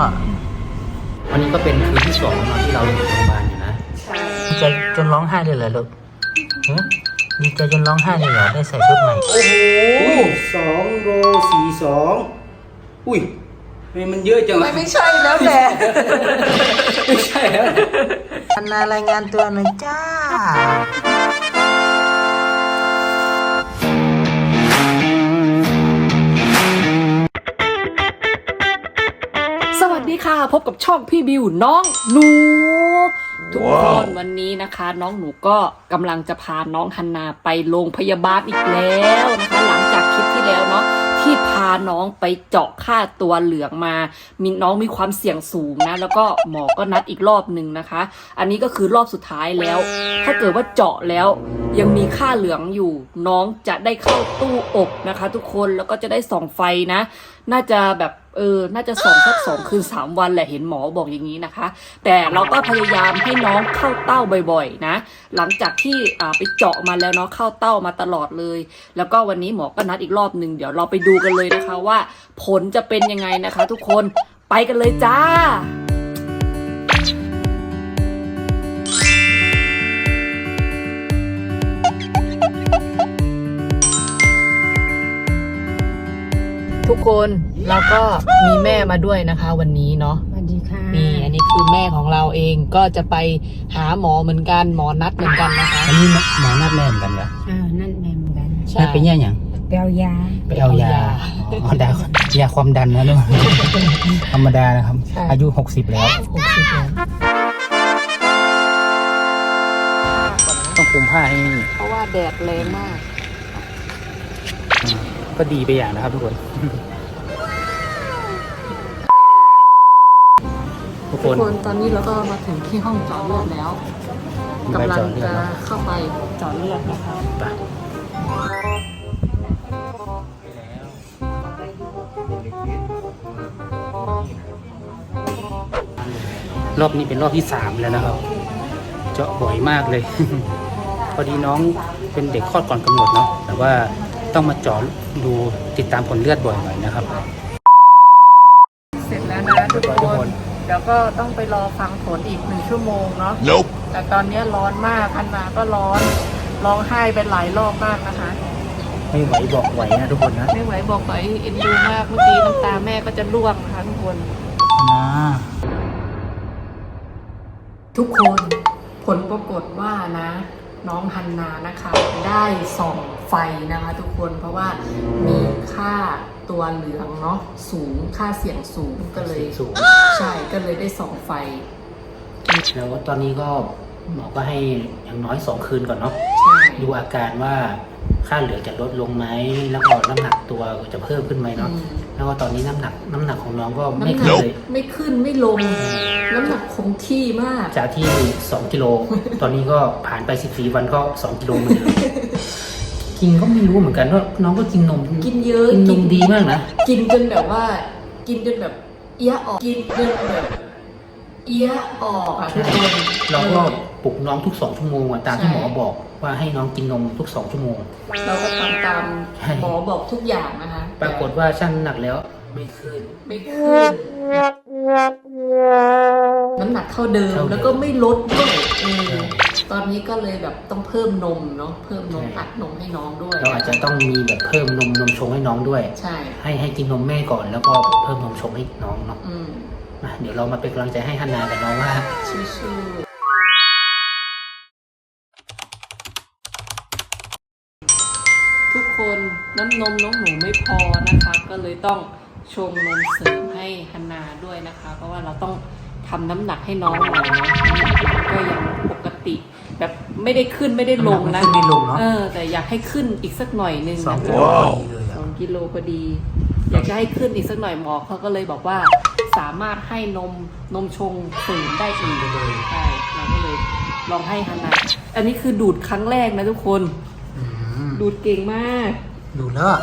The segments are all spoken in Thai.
อะวันนี้ก็เป็นคืนที่สองเนอะที่เราอยู่โรงพยาบาลอยู่นะใช่ดีใจจนร้องไห้เลยเหรอลูกหึดีใจจนร้องไห้เลยเหรอได้ใส่ชุดใหม่โอ้โหอุ้ยสองโลสี่สองอุ้ยทำไมมันเยอะจังไม่ไม่ใช่แล้วแหละไม่ใช่แล้ว อันนารายงานตัวหน่อยจ้า พบกับช่องพี่บิวน้องหนู ทุกคนวันนี้นะคะ น้องหนูก็กำลังจะพาน้องฮันนาไปโรงพยาบาลอีกแล้วนะคะหลังจากคลิปที่แล้วเนาะที่พาน้องไปเจาะค่าตัวเหลืองมามีน้องมีความเสี่ยงสูงนะ แล้วก็หมอก็นัดอีกรอบหนึ่งนะคะ อันนี้ก็คือรอบสุดท้ายแล้ว ถ้าเกิดว่าเจาะแล้วยังมีค่าเหลืองอยู่ น้องจะได้เข้าตู้อบนะคะ ทุกคนแล้วก็จะได้ส่องไฟนะ น่าจะแบบ เออ น่าจะส่องสักสองคืนสามวันแหละเห็นหมอบอกอย่างนี้นะคะ แต่เราก็พยายามให้น้องเข้าเต้าบ่อยๆนะ หลังจากที่อ่าไปเจาะมาแล้วเนาะเข้าเต้ามาตลอดเลย แล้วก็วันนี้หมอก็นัดอีกรอบหนึ่งเดี๋ยวเราไปดูกันเลยนะคะว่า ผลจะเป็นยังไงนะคะ ทุกคนไปกันเลยจ้าทุกคน เราก็มีแม่มาด้วยนะคะ วันนี้เนาะสวัสดีค่ะนี่อันนี้คือแม่ของเราเองก็จะไปหาหมอเหมือนกันหมอนัดเหมือนกันนะคะอันนี้หมอนัดแม่เหมือนกันเหรออ่านั่นแม่เหมือนกันใช่นัดไปแย่ยังเปลยาไปเอายาอ๋อดายาความดันนะลูกธรรมดานะครับใช่อายุหกสิบแล้วหกสิบแล้วต้องคุมผ้าให้เพราะว่าแดดแรงมาก ก็ดีไปอย่างนะครับทุกคน ทุกทุคกนคนตอนนี้เราก็มาถึงที่ห้องเจาะเลือดแล้วมีใบกำลัเจาะงเลือดจะเนอะเข้าไปเจาะเลือดนะคะไปรอบนี้เป็นรอบที่สามแล้วนะครับ เจาะบ่อยมากเลย พอดีน้องเป็นเด็กคลอดก่อนกำหนดเนาะแต่ว่าต้องมาเจาะดูติดตามผลเลือดบ่อยหน่อยนะครับ เดี๋ยวก็ต้องไปรอฟังผลอีกหนึ่งชั่วโมงเนาะแต่ตอนนี้ร้อนมากอันนาก็ร้อนร้องไห้ไปหลายรอบมากนะคะ ไม่ไหวบอกไหวนะทุกคนนะไม่ไหวบอกไปเอ็นดูมากเมื่อกี้น้ำตาแม่ก็จะร่วงนะคะทุกคน นะทุกคนผลปรากฏว่านะ น้องฮันนานะคะ ได้ส่องไฟนะคะทุกคนเพราะว่ามีค่าตัวเหลืองเนาะสูงค่าเสี่ยงสูงก็เลยสูง ใช่ก็เลยได้ส่องไฟ แล้วตอนนี้ก็หมอก็ให้อย่างน้อยสองคืนก่อนเนาะใช่ ดูอาการว่าค่าเหลือจะลดลงไหมแล้วก็น้ำหนักตัวจะเพิ่มขึ้นไหมเนาะอืม แล้วก็ตอนนี้น้ำหนักน้ำหนักของน้องก็ไม่น้ำหนัขึ้นกเลย ไม่ขึ้นไม่ลง น้ำหนักคงที่มาก จากที่ 2 กิโล ตอนนี้ก็ผ่านไป 14 วันก็ 2 กิโลเหมือนเดิมกินก็ไม่รู้เหมือนกันว่าน้องก็กินนมกินเยอะกินนมดีมากนะ กินจนแบบว่า กินจนแบบเอี้ยออกกินจนแบบ เอี้ยออกอะทุกคน เราก็ปลุกน้องทุก2ชั่วโมงอะตามที่ใช่ หมอบอกว่าให้น้องกินนมทุก2ชั่วโมง เราก็ทำตามใช่ หมอบอกทุกอย่างนะคะปรากฏว่าชั่งน้ำหนักแล้วไม่ขึ้น ไม่ขึ้น น้ำหนักเท่าเดิมเท่าเดิมแล้วก็ไม่ลดด้วยเออตอนนี้ก็เลยแบบต้องเพิ่มนมเนาะเพิ่มนมใช่ อัดนมให้น้องด้วย เราอาจจะต้องมีแบบเพิ่มนมนมชงให้น้องด้วย ใช่ ให้ให้กินนมแม่ก่อนแล้วก็เพิ่มนมชงให้น้องเนาะอืม มาเดี๋ยวเรามาเป็นกำลังใจให้ฮันนากับน้องว่าชื่อๆทุกคนน้ำนมน้องหนูไม่พอนะคะ ก็เลยต้องชงนมเสริมให้ฮันนาด้วยนะคะ เพราะว่าเราต้องทำน้ำหนักให้น้องหน่อยเนาะก็ยังปกติ แบบไม่ได้ขึ้นไม่ได้ลงนะขึ้นไม่ลงเนาะเออ แต่อยากให้ขึ้นอีกสักหน่อยนึงสองนะกิคะโลพอดีเลยสอะองกิโลพอดี อยากจะให้ขึ้นอีกสักหน่อยหมอเขาก็เลยบอกว่า สามารถให้นมนมชงเสริมได้อีกใช่เราก็เลยลองให้ฮันนาอันนี้คือดูดครั้งแรกนะทุกคน อืมดูดเก่งมาก ดูแล้วอะ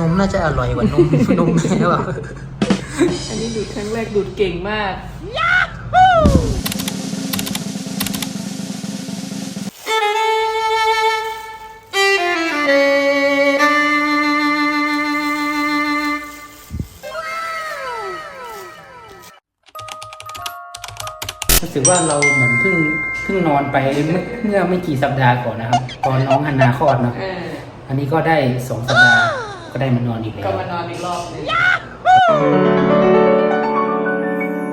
นมน่าจะอร่อยกว่านม นมแม่ว่ะ อันนี้ดูดครั้งแรกดูดเก่งมาก กว่าเราเหมือนเพิ่งเพิ่งนอนไปเมื่อเมื่อไม่กี่สัปดาห์ก่อนนะครับ ตอนน้องฮันนาคลอดเนาะเอออันนี้ก็ได้สองสัปดาห์ก็ได้มานอนอีกแล้ก็วมานอนอีกรอบหนึง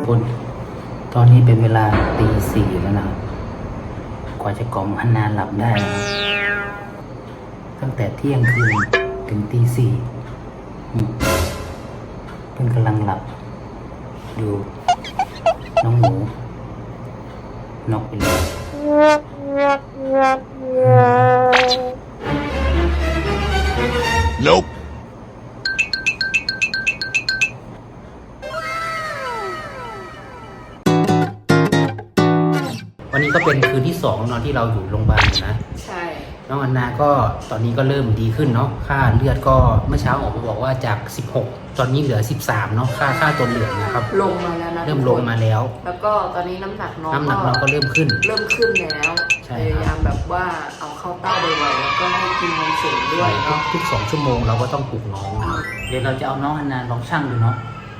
คุณตอนนี้เป็นเวลาตีสี่แล้วนะครับกว่าจะกล่อมฮันนาหลับได้นะครับตั้งแต่เที่ยงคืนถึงตีสี่อืมเพิ่งกำลังหลับ ดูน้องหมู นอกไปเลย Nope. วันนี้ก็เป็นคืนที่สองเนอนที่เราอยู่โรงพยาบาลอยู่นะ ใช่ น้องอันนาก็ตอนนี้ก็เริ่มดีขึ้นเนาะ ค่าเลือดก็เมื่อเช้าออกมาบอกว่าจาก 16 ตอนนี้เหลือ 13เนาะค่าค่าตัวเหลืองนะครับ ลงมาแล้วนะเริ่มทุกลคงนมาแล้ว แล้วก็ตอนนี้น้ำหนักน้องน้ำหนักเราก็เริ่มขึ้น เริ่มขึ้นแล้วใช่พครับ ยายามแบบว่าเอาเข้าเต้าบ่อยๆแล้วก็ให้กินนมเสริมด้วยทุกเนาะทุกสองชั่วโมงเราก็ต้องปลุกน้องนะครับ เดี๋ยวเราจะเอาน้องอันนาลองชั่งดูเนาะ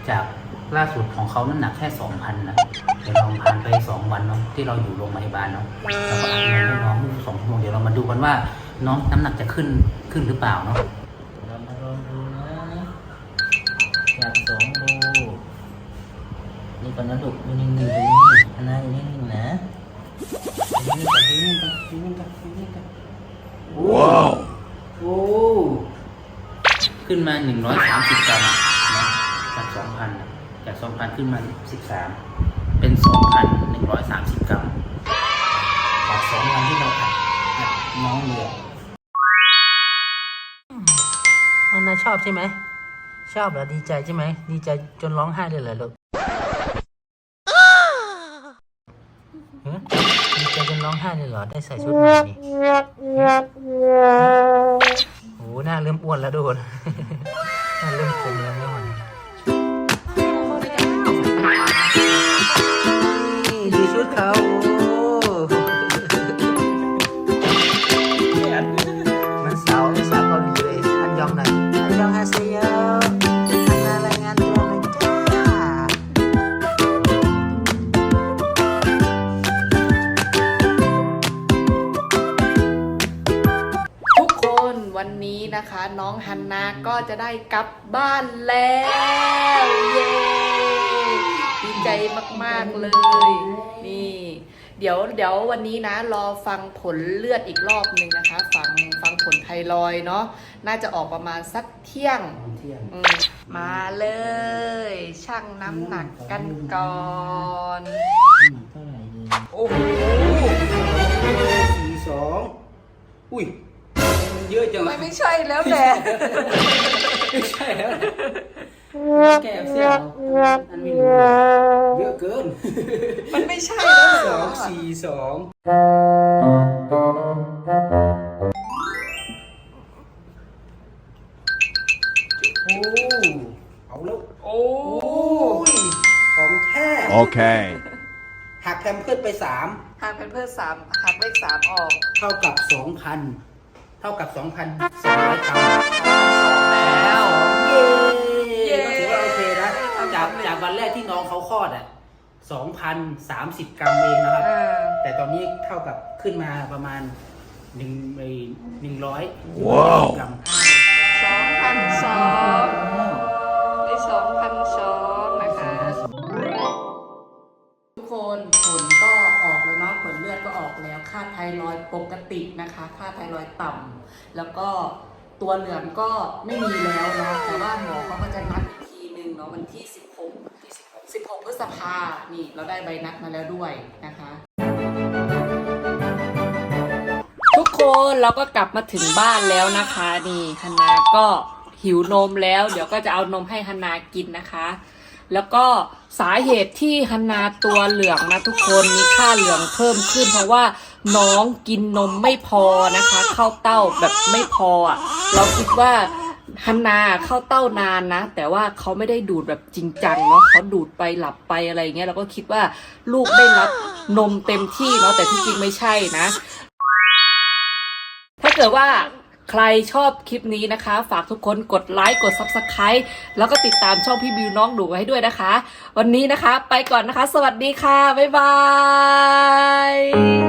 จากล่าสุดของเขาน้ำหนักแค่2,000นะเดี๋ยวลองผ่านไป2วันเนาะที่เราอยู่โรงพยาบาลเนาะเราก็อัดนมให้น้องสองชั่วโมงเดี๋ยวเรามาดูกันว่าน้องน้ำหนักจะขึ้นขึ้นหรือเปล่าเนาะ ก่อนนะลูกอยู่นิ่งๆอยู่นิ่งๆอันนาอยู่นิ่งๆนะอยู่นิ่งๆก่อนอยู่นิ่งๆก่อนอยู่นิ่งๆก่อนอยู่นิ่งๆก่อน Wow. โอ้ขึ้นมา130กรัมนะจาก2,000นะจาก2,000ขึ้นมา13เป็น2,130กรัมจากสองวันที่เราอัดอัดน้องเลยมันนาชอบใช่ไหมชอบเหรอดีใจใช่ไหมดีใจจนร้องไห้เลยเหรอลูกฮะดีใจจน ร้องไห้เลยเหรอ ได้ใส่ชุดใหม่นี่โอ้หน้าเริ่มอ้วนแล้วโดนหน้ องฮันนาก็จะได้กลับบ้านแล้ว เย้ดีใจมากๆเลย นี่ เดี๋ยวเดี๋ยววันนี้นะ รอฟังผลเลือดอีกรอบหนึ่งนะคะ ฟังฟังผลไทรอยด์เนาะน่าจะออกประมาณสักเที่ยงตอนเที่ยง อืมมาเลยชั่งน้ำหนักกันก่อนเท่าไหร่ดีโอ้โห สี่สองอุ้ยมัน เยอะจังไม่ไม่ใช่แล้วแหละไม่ใช่แล้วแก้เสียวอันไม่รู้เยอะเกินมันไม่ใช่แล้วสเหรอองสี่สองโอ้เอาแล้วโอ้โอ้ยของแท้ Okay. หักแพมเพิร์ดไปสามหักเป็นเพื่อสามหักเลขสามออก เท่ากับสองพัน เท่ากับสองพันสองร้อยกรัมสองแล้วเย้เย้ก็ถือว่าโอเคนะทำจากสำเร็จจากวันแรกที่น้องเขาคลอดอะสองพันสามสิบกรัมเองนะครับอ่าแต่ตอนนี้เท่ากับขึ้นมาประมาณหนึ่งหนึ่งร้อยว้าวกรัม ค่าไทรอยด์ปกตินะคะ ค่าไทรอยด์ต่ำแล้วก็ตัวเหลืองก็ไม่มีแล้วเนาะแต่ว่าหมอเขาก็จะนัดอีกทีหนึ่งเนาะวันที่16ที่ 16 16พฤษภานี่เราได้ใบนัดมาแล้วด้วยนะคะ ทุกคนเราก็กลับมาถึงบ้านแล้วนะคะนี่ฮันนาก็หิวนมแล้ว เดี๋ยวก็จะเอานมให้ฮันนากินนะคะ แล้วก็สาเหตุที่ฮันนาตัวเหลืองนะทุกคนมีค่าเหลืองเพิ่มขึ้นเพราะว่า น้องกินนมไม่พอนะคะ เข้าเต้าแบบไม่พออะเราคิดว่าฮันนาเข้าเต้านานนะ แต่ว่าเขาไม่ได้ดูดแบบจริงจังเนาะเขาดูดไปหลับไปอะไรเงี้ยเราก็คิดว่าลูกได้รับนมเต็มที่เนาะแต่ที่จริงไม่ใช่นะ ถ้าเกิดว่าใครชอบคลิปนี้นะคะ ฝากทุกคนกดไลค์กด Subscribe แล้วก็ติดตามช่องพี่บิวน้องหนูไว้ให้ด้วยนะคะ วันนี้นะคะ ไปก่อนนะคะ สวัสดีค่ะ บ๊ายบาย